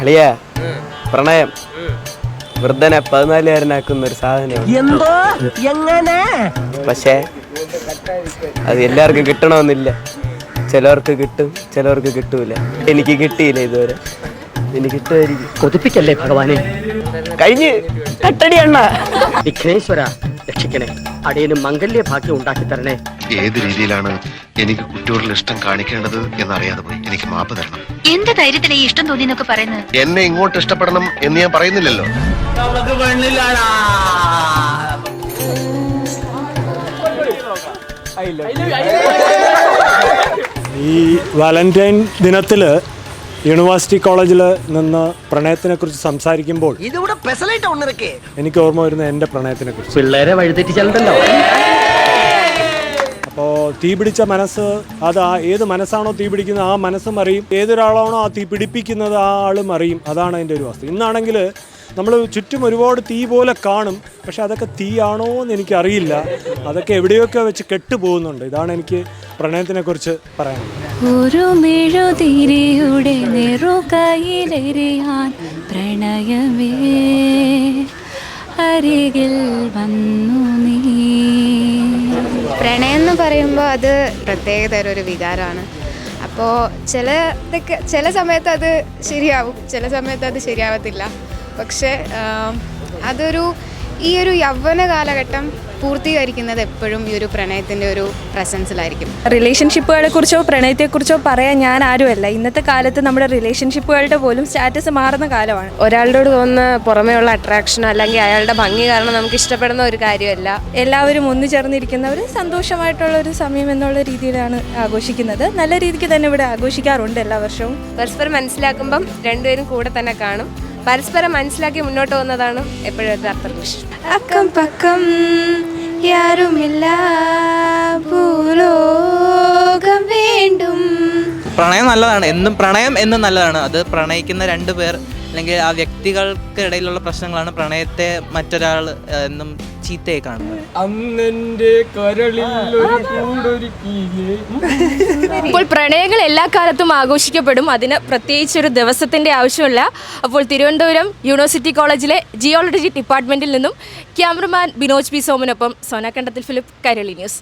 അളിയ പ്രണയം. വൃദ്ധനെ പതിനാലുകാരനാക്കുന്ന ഒരു സാധനം എന്തോ? എങ്ങനെ? പക്ഷേ അത് എല്ലാവർക്കും കിട്ടണമെന്നില്ല. ചിലവർക്ക് കിട്ടും ചിലവർക്ക് കിട്ടൂല. എനിക്ക് കിട്ടിയില്ല ഇതുവരെ. എനിക്ക് കിട്ടുമായിരിക്കും. കൊതിപ്പിക്കല്ലേ ഭഗവാനെ? കഴിഞ്ഞ്. കട്ടടി അണ്ണ. വിഘ്നേശ്വര രക്ഷിക്കണേ. അടിയന് മംഗല്യ ഭാഗ്യം ഉണ്ടാക്കി തരണേ. ഏത് രീതിയിലാണ് എനിക്ക് കുട്ടിയോടുള്ള ഇഷ്ടം കാണിക്കേണ്ടത് എന്നറിയാതെ പോയി. എനിക്ക് മാപ്പ് തരണം. എന്ത് ധൈര്യത്തിന് ഈ ഇഷ്ടം തോന്നി എന്നൊക്കെ പറയുന്നത്? എന്നെ ഇങ്ങോട്ട് ഇഷ്ടപ്പെടണം എന്ന് ഞാൻ പറയുന്നില്ലല്ലോ. ഈ വാലന്റൈൻ ദിനത്തിൽ യൂണിവേഴ്സിറ്റി കോളേജിൽ നിന്ന് പ്രണയത്തിനെ കുറിച്ച് സംസാരിക്കുമ്പോൾ ഇതിവിടെ പെസലായിട്ട് ഒന്നിറക്കേ എനിക്ക് ഓർമ്മ വരുന്ന എന്റെ പ്രണയത്തിനെ കുറിച്ച് പിള്ളേരെ അപ്പോൾ തീ പിടിച്ച മനസ്സ് അത് ആ ഏത് മനസ്സാണോ തീ പിടിക്കുന്നത് ആ മനസ്സും അറിയും. ഏതൊരാളാണോ ആ തീ പിടിപ്പിക്കുന്നത് ആ ആളും അറിയും. അതാണ് അതിന്റെ ഒരു വസ്തു. ഇന്നാണെങ്കിൽ നമ്മൾ ചുറ്റും ഒരുപാട് തീ പോലെ കാണും പക്ഷെ അതൊക്കെ തീയാണോ എന്ന് എനിക്കറിയില്ല. അതൊക്കെ എവിടെയൊക്കെ വെച്ച് കെട്ടുപോകുന്നുണ്ട്. ഇതാണ് എനിക്ക് പ്രണയത്തിനെക്കുറിച്ച് പറയാനുള്ളത് ഒരു മെഴുതിരിയുടെ നെറുകയിലെറിയാൻ പ്രണയമേ അരികിൽ വന്നു നീ. പ്രണയം എന്ന് പറയുമ്പോൾ അത് പ്രത്യേകതരം ഒരു വികാരമാണ് അപ്പോൾ ചിലതൊക്കെ ചില സമയത്ത് അത് ശരിയാവും ചില സമയത്ത് അത് ശരിയാവത്തില്ല. പക്ഷേ അതൊരു ഈ ഒരു യൗവന കാലഘട്ടം പൂർത്തീകരിക്കുന്നത് എപ്പോഴും ഈ ഒരു പ്രണയത്തിന്റെ ഒരു പ്രസൻസിലായിരിക്കും. റിലേഷൻഷിപ്പുകളെ കുറിച്ചോ പ്രണയത്തെക്കുറിച്ചോ പറയാൻ ഞാൻ ആരുമല്ല. ഇന്നത്തെ കാലത്ത് നമ്മുടെ റിലേഷൻഷിപ്പുകളുടെ പോലും സ്റ്റാറ്റസ് മാറുന്ന കാലമാണ്. ഒരാളോട് തോന്നുന്ന പുറമേയുള്ള അട്രാക്ഷൻ അല്ലെങ്കിൽ അയാളുടെ ഭംഗി കാരണം നമുക്ക് ഇഷ്ടപ്പെടുന്ന ഒരു കാര്യമല്ല. എല്ലാവരും ഒന്നു ചേർന്നിരിക്കുന്ന ഒരു സന്തോഷമായിട്ടുള്ള ഒരു സമയം എന്നുള്ള രീതിയിലാണ് ആഘോഷിക്കുന്നത്. നല്ല രീതിക്ക് തന്നെ ഇവിടെ ആഘോഷിക്കാറുണ്ട് എല്ലാ വർഷവും. പരസ്പരം മനസ്സിലാക്കുമ്പം രണ്ടുപേരും കൂടെ തന്നെ കാണും. പരസ്പരം മനസ്സിലാക്കി മുന്നോട്ട് പോകുന്നതാണ് എപ്പോഴും അക്കം പക്കം യാരുമില്ല. ഭൂലോകം വേണ്ടും. പ്രണയം നല്ലതാണ്. എന്നും പ്രണയം എന്നും നല്ലതാണ്. അത് പ്രണയിക്കുന്ന രണ്ട് പേർ അല്ലെങ്കിൽ ആ വ്യക്തികൾക്കിടയിലുള്ള പ്രശ്നങ്ങളാണ് പ്രണയത്തെ മറ്റൊരാൾ എന്നും ചീത്തയായി കാണുന്നത്. അന്നെന്റെ കരളിൽ ഒരു കൂടൊരുക്കിയില്ലേ? അപ്പോൾ പ്രണയങ്ങൾ എല്ലാ കാലത്തും ആഘോഷിക്കപ്പെടും. അതിന് പ്രത്യേകിച്ച് ഒരു ദിവസത്തിന്റെ ആവശ്യമില്ല. അപ്പോൾ തിരുവനന്തപുരം യൂണിവേഴ്സിറ്റി കോളേജിലെ ജിയോളജി ഡിപ്പാർട്ട്മെന്റിൽ നിന്നും ക്യാമറമാൻ ബിനോജ് പി. സോമനൊപ്പം സോനാകണ്ഠത്തിൽ ഫിലിപ്പ് കരളി ന്യൂസ്